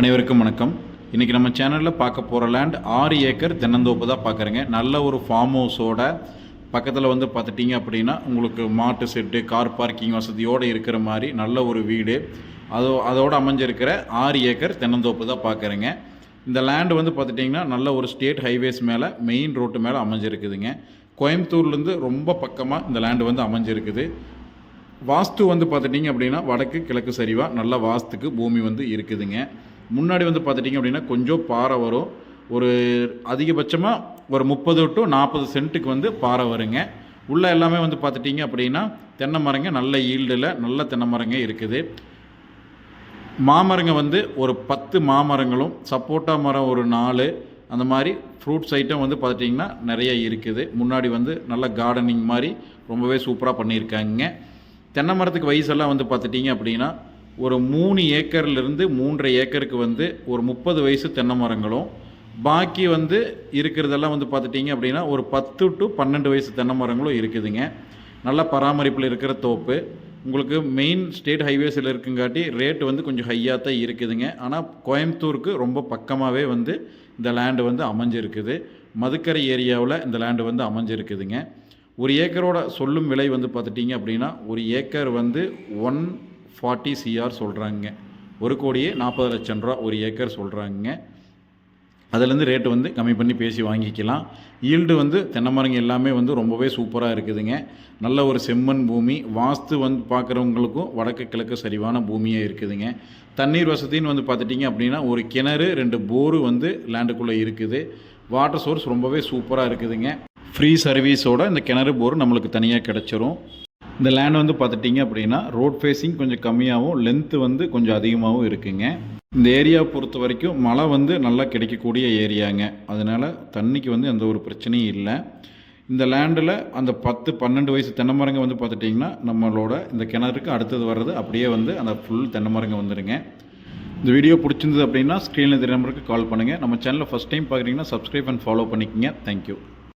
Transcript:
அனைவருக்கும் வணக்கம். இன்றைக்கி நம்ம சேனலில் பார்க்க போகிற லேண்ட் ஆறு ஏக்கர் தென்னந்தோப்பு தான் பார்க்குறேங்க. நல்ல ஒரு ஃபார்ம் ஹவுஸோட பக்கத்தில் வந்து பார்த்துட்டிங்க அப்படின்னா உங்களுக்கு மாட்டு செட்டு கார் பார்க்கிங் வசதியோடு இருக்கிற மாதிரி நல்ல ஒரு வீடு. அதோ அதோடு அமைஞ்சிருக்கிற ஆறு ஏக்கர் தென்னந்தோப்பு தான் பார்க்குறேங்க. இந்த லேண்டு வந்து பார்த்துட்டிங்கன்னா நல்ல ஒரு ஸ்டேட் ஹைவேஸ் மேலே மெயின் ரோட்டு மேலே அமைஞ்சிருக்குதுங்க. கோயம்புத்தூர்லேருந்து ரொம்ப பக்கமாக இந்த லேண்டு வந்து அமைஞ்சிருக்குது. வாஸ்து வந்து பார்த்துட்டிங்க அப்படின்னா வடக்கு கிழக்கு சரிவாக நல்ல வாஸ்துக்கு பூமி வந்து இருக்குதுங்க. முன்னாடி வந்து பார்த்துட்டிங்க அப்படின்னா கொஞ்சம் பாறை வரும். ஒரு அதிகபட்சமாக ஒரு முப்பது டு நாற்பது சென்ட்டுக்கு வந்து பாறை வருங்க. உள்ளே எல்லாமே வந்து பார்த்துட்டிங்க அப்படின்னா தென்னை மரங்க நல்ல ஈல்டில் நல்ல தென்னை மரங்க இருக்குது. மாமரங்க வந்து ஒரு பத்து மாமரங்களும் சப்போட்டா மரம் ஒரு நாலு அந்த மாதிரி ஃப்ரூட்ஸ் ஐட்டம் வந்து பார்த்துட்டிங்கன்னா நிறைய இருக்குது. முன்னாடி வந்து நல்ல கார்டனிங் மாதிரி ரொம்பவே சூப்பராக பண்ணியிருக்காங்க. தென்னை மரத்துக்கு வயசெல்லாம் வந்து பார்த்துட்டிங்க அப்படின்னா ஒரு மூணு ஏக்கர்லேருந்து மூன்றரை ஏக்கருக்கு வந்து ஒரு முப்பது வயசு தென்னை மரங்களும் பாக்கி வந்து இருக்கிறதெல்லாம் வந்து பார்த்துட்டிங்க அப்படின்னா ஒரு பத்து டு பன்னெண்டு வயசு தென்னை மரங்களும் இருக்குதுங்க. நல்ல பராமரிப்பில் இருக்கிற தோப்பு. உங்களுக்கு மெயின் ஸ்டேட் ஹைவேஸில் இருக்குங்காட்டி ரேட் வந்து கொஞ்சம் ஹையாக தான் இருக்குதுங்க. ஆனால் கோயம்புத்தூருக்கு ரொம்ப பக்கமாகவே வந்து இந்த லேண்டு வந்து அமைஞ்சிருக்குது. மதுக்கரை ஏரியாவில் இந்த லேண்டு வந்து அமைஞ்சிருக்குதுங்க. ஒரு ஏக்கரோட சொல்லும் விலை வந்து பார்த்துட்டிங்க அப்படின்னா ஒரு ஏக்கர் வந்து ஒன் ஃபார்ட்டி சிஆர் சொல்கிறாங்க ஒரு கோடியே நாற்பது லட்சம் ரூபா ஒரு ஏக்கர் சொல்கிறாங்க அதுலேருந்து ரேட்டு வந்து கம்மி பண்ணி பேசி வாங்கிக்கலாம். ஈல்டு வந்து தென்னை மரங்க எல்லாமே வந்து ரொம்பவே சூப்பராக இருக்குதுங்க. நல்ல ஒரு செம்மண் பூமி. வாஸ்து வந்து பார்க்குறவங்களுக்கும் வடக்கு கிழக்கு சரிவான பூமியே இருக்குதுங்க. தண்ணீர் வசதின்னு வந்து பார்த்துட்டிங்க அப்படின்னா ஒரு கிணறு ரெண்டு போரு வந்து லேண்டுக்குள்ளே இருக்குது. வாட்டர் சோர்ஸ் ரொம்பவே சூப்பராக இருக்குதுங்க. ஃப்ரீ சர்வீஸோட இந்த கிணறு போர் நம்மளுக்கு தனியாக கிடச்சிரும். இந்த லேண்ட் வந்து பார்த்துட்டிங்க அப்படின்னா ரோட் ஃபேஸிங் கொஞ்சம் கம்மியாகவும் லென்த்து வந்து கொஞ்சம் அதிகமாகவும் இருக்குங்க. இந்த ஏரியாவை பொறுத்த வரைக்கும் மழை வந்து நல்லா கிடைக்கக்கூடிய ஏரியாங்க அதனால் தண்ணிக்கு வந்து எந்த ஒரு பிரச்சனையும் இல்லை. இந்த லேண்டில் அந்த பத்து பன்னெண்டு வயசு தென்னை மரங்க வந்து பார்த்துட்டிங்கன்னா நம்மளோட இந்த கிணறுக்கு அடுத்தது வர்றது அப்படியே வந்து அந்த ஃபுல் தென்னை மரங்க வந்துடுங்க இந்த வீடியோ பிடிச்சிருந்தது அப்படின்னா ஸ்க்ரீனில் தெரிய நம்பருக்கு கால் பண்ணுங்கள் நம்ம சேனலில் ஃபஸ்ட் டைம் பார்க்குறீங்கன்னா சப்ஸ்கிரைப் அண்ட் ஃபாலோ பண்ணிக்கோங்க. Thank you